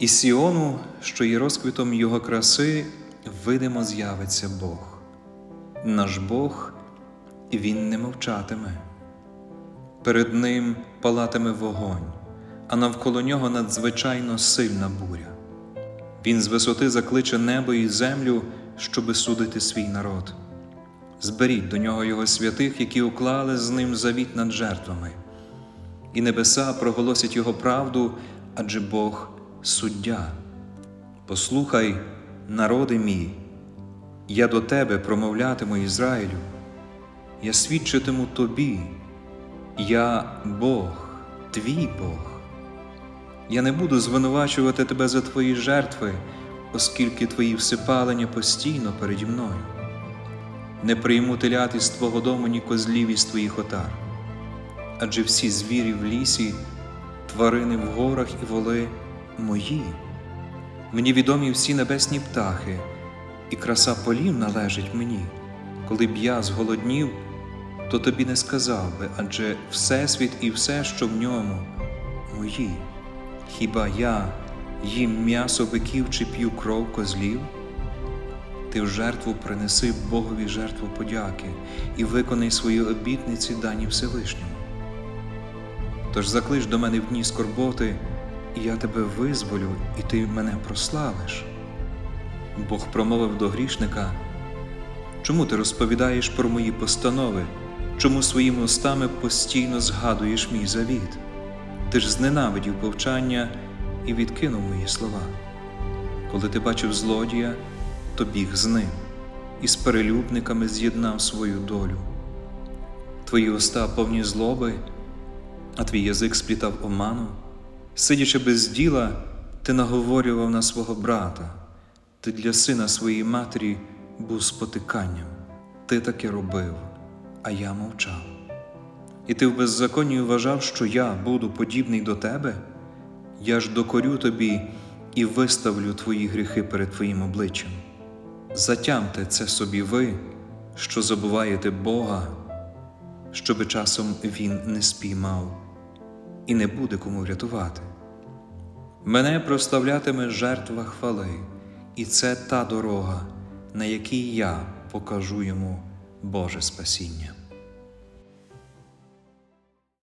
Із Сіону, що є розквітом його краси, видимо з'явиться Бог. Наш Бог, Він не мовчатиме. Перед ним палатиме вогонь, а навколо нього надзвичайно сильна буря. Він з висоти закличе небо і землю, щоби судити свій народ. Зберіть до нього його святих, які уклали з ним завіт над жертвами, і небеса проголосять його правду, адже Бог суддя. Послухай, народи мій, я до тебе промовлятиму Ізраїлю, я свідчитиму тобі, я Бог, твій Бог. Я не буду звинувачувати тебе за твої жертви, оскільки твої всипалення постійно переді мною. Не прийму телят із твого дому, ні козлів із твоїх отар. Адже всі звірі в лісі, тварини в горах і воли мої. Мені відомі всі небесні птахи, і краса полів належить мені. Коли б я зголоднів, то тобі не сказав би, адже Всесвіт і все, що в ньому, мої. Хіба я їм м'ясо биків чи п'ю кров козлів? Ти в жертву принеси Богові жертву подяки і виконай свої обітниці дані Всевишньому. Тож заклич до мене в дні скорботи, і я тебе визволю, і ти мене прославиш. Бог промовив до грішника, чому ти розповідаєш про мої постанови, чому своїми устами постійно згадуєш мій завіт? Ти ж зненавидів повчання і відкинув мої слова. Коли ти бачив злодія, то біг з ним, і з перелюбниками з'єднав свою долю. Твої уста повні злоби, а твій язик сплітав оману. Сидячи без діла, ти наговорював на свого брата, ти для сина своєї матері був спотиканням. Ти таке робив, а я мовчав. І ти в беззаконні вважав, що я буду подібний до тебе? Я ж докорю тобі і виставлю твої гріхи перед твоїм обличчям. Затямте це собі ви, що забуваєте Бога, щоби часом Він не спіймав і не буде кому врятувати. Мене прославлятиме жертва хвали, і це та дорога, на якій я покажу йому Боже спасіння.